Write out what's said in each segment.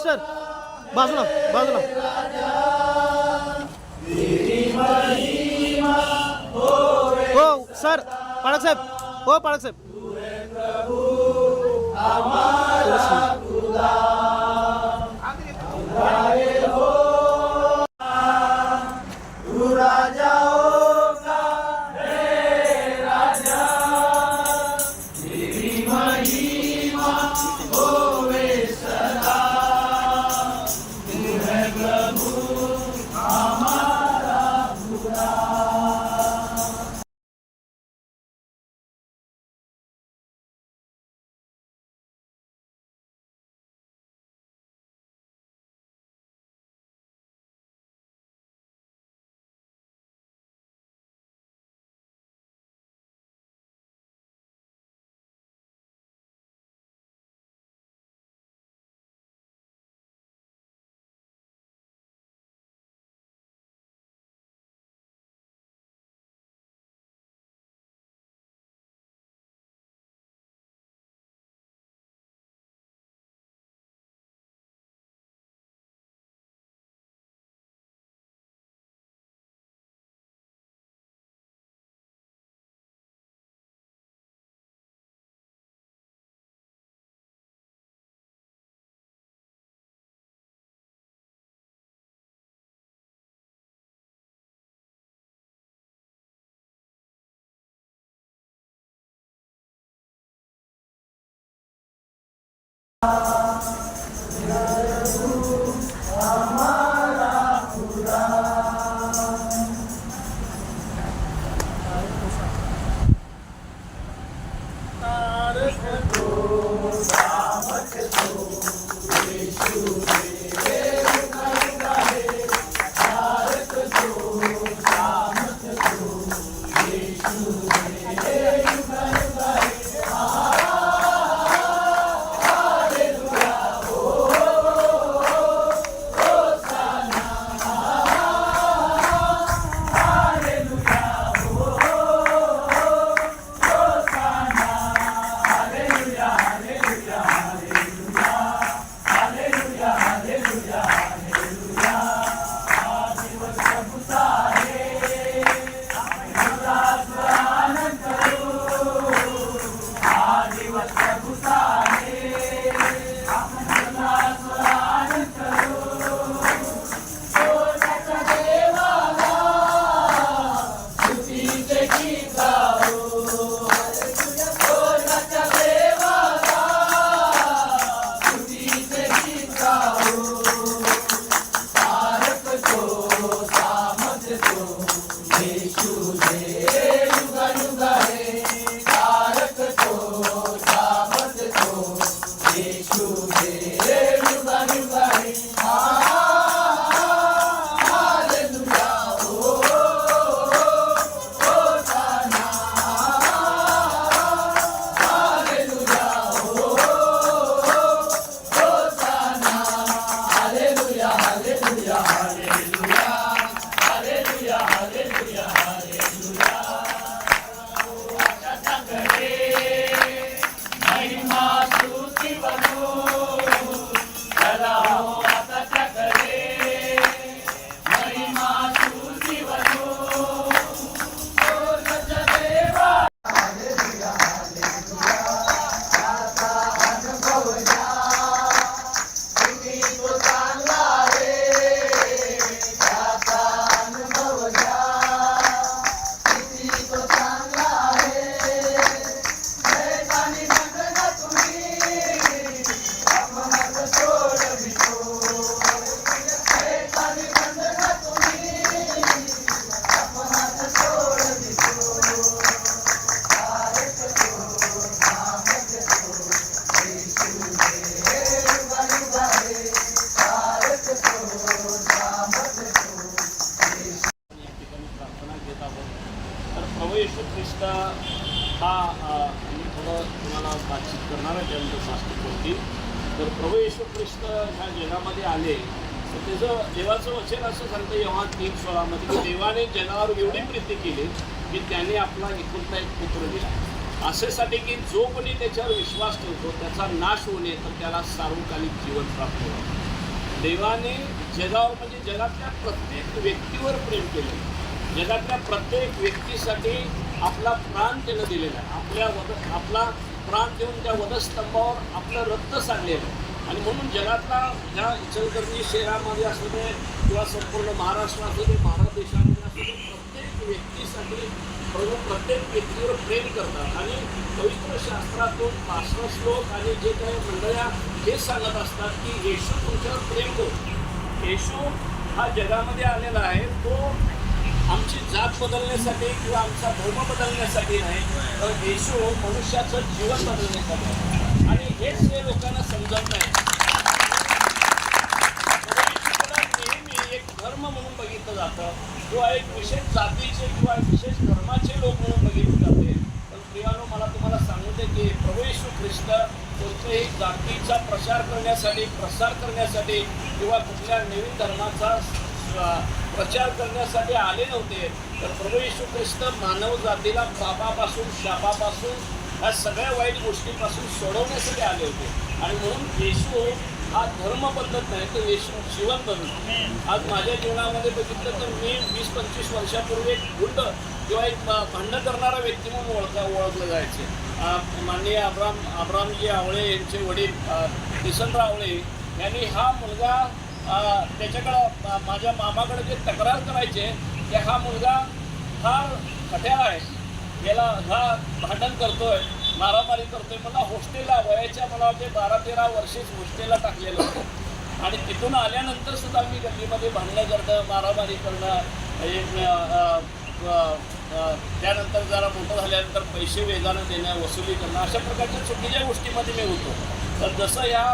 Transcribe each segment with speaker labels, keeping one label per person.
Speaker 1: Master বাজনা বাজনা। ও sir পাড়ক সাহেব। ও পাড়ক সাহেব।
Speaker 2: আমার तर येशू हा मी थोडं तुम्हाला बातचीत करणार आहे त्यानंतर शास्त्रकृती तर प्रभू येशू ख्रिस्त ह्या जगामध्ये आले तर त्याचं देवाचं वचन असं सांगतं यव्हा तीन सोळामध्ये की देवाने जगावर एवढी प्रीती केली की त्याने आपला एकुलता एक पुत्र दिला. असेसाठी की जो कोणी त्याच्यावर विश्वास ठेवतो त्याचा नाश होणे तर त्याला सार्वकालिक जीवन प्राप्त होईल. देवाने जगावर म्हणजे जगातल्या प्रत्येक व्यक्तीवर प्रेम केलं. जगातल्या प्रत्येक व्यक्तीसाठी आपला प्राण त्यानं दिलेला आहे. आपल्या वध आपला प्राण देऊन त्या वधस्तंभावर आपलं रक्त सांडलेलं आहे. आणि म्हणून जगातला ह्या इचलकरंजी शहरामध्ये असू दे किंवा संपूर्ण महाराष्ट्र असू दे भारत देशामध्ये असू दे प्रत्येक व्यक्तीसाठी प्रभू प्रत्येक व्यक्तीवर प्रेम करतात. आणि पवित्र शास्त्रातून पाचवा श्लोक आणि जे काही मंडळ्या हे सांगत असतात की येशू तुमच्यावर प्रेम करतो येशू हा जगामध्ये आलेला आहे. तो आमची जात बदलण्यासाठी किंवा आमचा धर्म बदलण्यासाठी नाही तर येशू मनुष्याचं जीवन बदलण्यासाठी आहे. आणि हेच हे लोकांना समजत नाही. नेहमी एक धर्म म्हणून बघितलं जातं. किंवा एक विशेष जातीचे किंवा एक विशेष धर्माचे लोक म्हणून बघितले जाते. पण प्रियानो मला तुम्हाला सांगू दे की प्रभू येशू ख्रिस्त कोणत्याही जातीचा प्रचार करण्यासाठी प्रसार करण्यासाठी किंवा कुठल्या नवीन धर्माचा प्रचार करण्यासाठी आले नव्हते. तर प्रभू येशू ख्रिस्त मानव जातीला पापापासून शापापासून ह्या सगळ्या वाईट गोष्टीपासून सोडवण्यासाठी आले होते. आणि म्हणून येशू हा धर्म बदलत नाही तर येशू जीवन बदलतो आज माझ्या जीवनामध्ये बघितलं तर मी वीस पंचवीस वर्षापूर्वी एक गुंड किंवा एक भा- भांडण करणारा व्यक्ती म्हणून ओळखा ओळखलं जायचे. माननीय अब्राम अब्रामजी आवळे यांचे वडील किसनराव आवळे यांनी हा मुलगा त्याच्याकडं माझ्या मामाकडे जे तक्रार करायचे की हा मुलगा फार खट्याळ आहे. याला हा भांडण करतोय मारामारी करतोय मला हॉस्टेलला वयाच्या मला वाटते बारा तेरा वर्षेच हॉस्टेलला टाकलेलं होतं. आणि तिथून आल्यानंतर सुद्धा मी गल्लीमध्ये भांडणं करणं मारामारी करणं एक त्यानंतर जरा मोठं झाल्यानंतर पैसे वेगानं देणं वसुली करणं अशा प्रकारच्या चुकीच्या गोष्टीमध्ये मी होतो. तर जसं या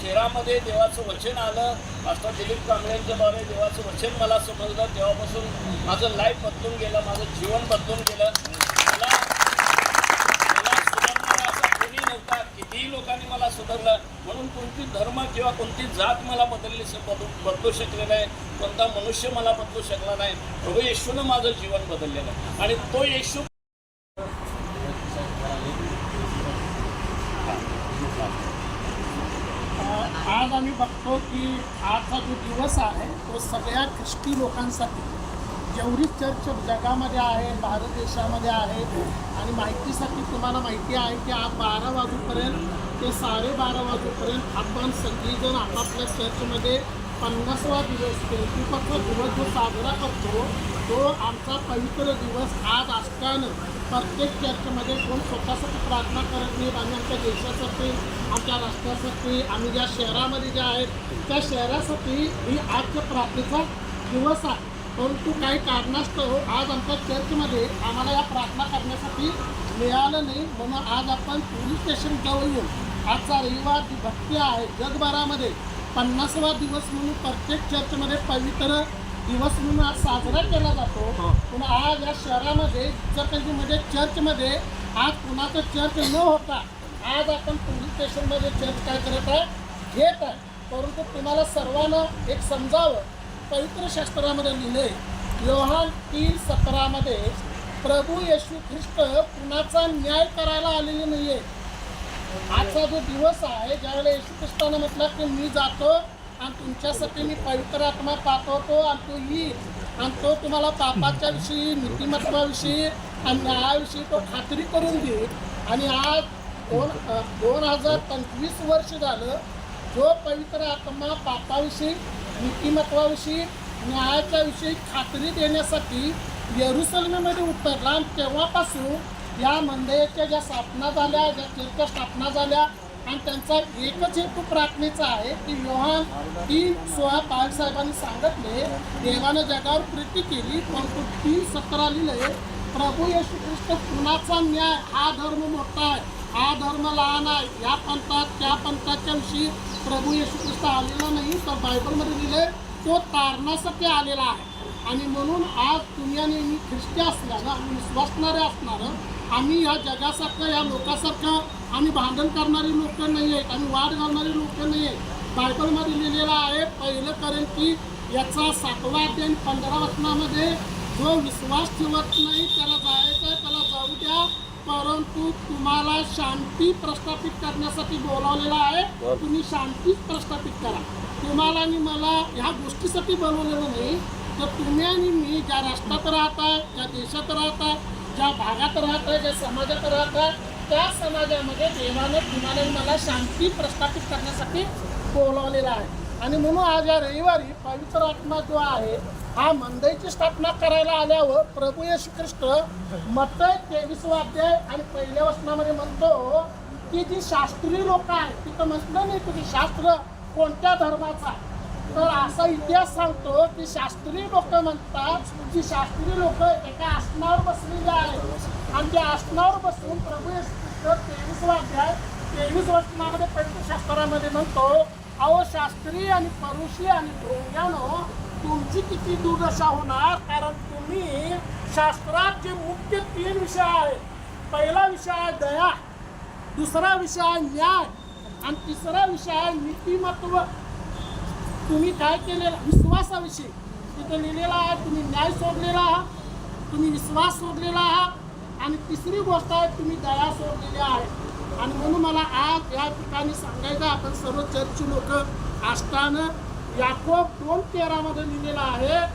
Speaker 2: शहरामध्ये देवाचं वचन आलं मास्टर दिलीप कांबळेंच्याद्वारे देवाचं वचन मला समजलं. तेव्हापासून माझं लाईफ बदलून गेलं माझं जीवन बदलून गेलं. मला मला सुधारणारा असा कोणी नव्हता. कितीही लोकांनी मला सुधारलं. म्हणून कोणती धर्म किंवा कोणती जात मला बदलली बदलू बदलू शकले नाही. कोणता मनुष्य मला बदलू शकला नाही. प्रभू येशूनं माझं जीवन बदललेलं आहे. आणि तो येशू
Speaker 3: आज आम्ही बघतो की आजचा जो दिवस आहे तो सगळ्या ख्रिस्ती लोकांसाठी जेवढी चर्च जगामध्ये आहे भारत देशामध्ये आहे आणि माहितीसाठी तुम्हाला माहिती आहे की आज बारा वाजूपर्यंत ते साडेबारा वाजूपर्यंत आपण सगळीजण आपापल्या चर्चमध्ये पन्नासवा दिवस पेंटिकचा दिवस जो साजरा करतो तो आमचा पवित्र दिवस आज असताना प्रत्येक चर्चमध्ये कोण स्वतःसाठी प्रार्थना करत नाहीत आम्ही आमच्या देशासाठी आमच्या राष्ट्रासाठी आम्ही ज्या शहरामध्ये ज्या आहेत त्या शहरासाठी ही आजच्या प्रार्थनेचा दिवस आहे. परंतु काही कारणास्तव आज आमच्या चर्चमध्ये आम्हाला या प्रार्थना करण्यासाठी मिळालं नाही. म्हणून आज आपण पोलीस स्टेशन जवळ येऊन आजचा रविवार जी भक्ती आहे जगभरामध्ये पन्नासवा दिवस म्हणून प्रत्येक चर्चमध्ये पवित्र दिवस म्हणून आज साजरा केला जातो. पण आज या शहरामध्ये इचलकरंजीमध्ये चर्चमध्ये आज कुणाचं चर्च न होता आज आपण पोलीस स्टेशनमध्ये चर्च काय करत आहे? घेत आहे. परंतु तुम्हाला सर्वांना एक समजावं. पवित्र शास्त्रामध्ये लिहिले योहान तीन सतरामध्ये प्रभू येशू ख्रिस्त कुणाचा न्याय करायला आलेले नाही आहे आजचा जो दिवस आहे ज्यावेळेला येशू ख्रिस्तानं म्हटलं की मी जातो आणि तुमच्यासाठी मी पवित्र आत्मा पाठवतो आणि तो येईल. आणि तो तुम्हाला पापाच्या विषयी नीतिमत्वाविषयी आणि न्यायाविषयी तो खात्री करून देईल. आणि आज दोन दोन हजार पंचवीस वर्ष झालं जो पवित्र आत्मा पापाविषयी नीतिमत्वाविषयी न्यायाच्या विषयी खात्री देण्यासाठी येरुसलमेमध्ये उतरला आणि तेव्हापासून या मंदिराच्या ज्या स्थापना झाल्या ज्या चर्चा स्थापना झाल्या आणि त्यांचा एकच हेतू प्रार्थनेचा आहे की योहान तीन सोळा बाळासाहेबांनी सांगितले देवानं जगावर प्रीती केली परंतु तीन सतरा लिहिले प्रभू येशू ख्रिस्त कुणाचा न्याय हा धर्म मोठा आहे हा धर्म लहान आहे या पंथात त्या पंथाच्या विषयी प्रभू येशू ख्रिस्त आलेला नाही तर बायबलमध्ये लिहिले तो तारणासाठी आलेला आहे. आणि म्हणून आज तुम्ही आणि मी ख्रिस्ती असल्यानं आम्ही विश्वासणारे असणारं आम्ही या जगासारखं या लोकासारखं आम्ही भांडण करणारी लोक नाही आहेत आम्ही वाद घालणारी लोक नाही आहेत. बायबलमध्ये लिहिलेलं आहे पहिलं करेन की याचा सातवा आणि पंधरा वचनामध्ये जो विश्वास ठेवत नाही त्याला जायचं आहे त्याला जाऊ द्या परंतु तुम्हाला शांती प्रस्थापित करण्यासाठी बोलावलेलं आहे तुम्ही शांतीच प्रस्थापित करा. तुम्हाला आणि मला ह्या गोष्टीसाठी बोलवलेलं नाही तर तुम्ही आणि मी ज्या राष्ट्रात राहताय ज्या देशात राहताय ज्या भागात राहताय ज्या समाजात राहताय त्या समाजामध्ये देवाने तुम्हाला मला शांती प्रस्थापित करण्यासाठी बोलावलेला आहे. आणि म्हणून आज या रविवारी पवित्र आत्मा जो आहे हा मंदईची स्थापना करायला आल्यावर प्रभू येशू ख्रिस्त मत तेवीस वाद्य आणि पहिल्या वचनामध्ये म्हणतो की जी शास्त्रीय लोक आहेत तिथं म्हटलं नाही की शास्त्र कोणत्या धर्माचा आहे. तर असा इतिहास सांगतो की शास्त्रीय लोक म्हणतात जी शास्त्रीय लोक एका आणि त्या आसनावर बसून प्रभू येशू तेवीस अध्याय तेवीस वचनामध्ये पंचशास्त्रामध्ये शास्त्रामध्ये म्हणतो अहो शास्त्री आणि परुषी आणि ढोंग्यानो तुमची किती दुर्दशा होणार कारण तुम्ही शास्त्रात जे मुख्य तीन विषय आहेत. पहिला विषय आहे दया दुसरा विषय आहे न्याय आणि तिसरा विषय आहे नीतिमत्व. तुम्ही काय केलेला विश्वासाविषयी. तिथे लिहिलेला आहे तुम्ही न्याय सोडलेला आहात तुम्ही विश्वास सोडलेला आहात आणि तिसरी गोष्ट आहे तुम्ही दया सोडलेली आहे. आणि म्हणून मला आज या ठिकाणी सांगायचं आपण सर्व चर्चची लोक असताना याकोब दोन तेरामध्ये लिहिलेलं आहे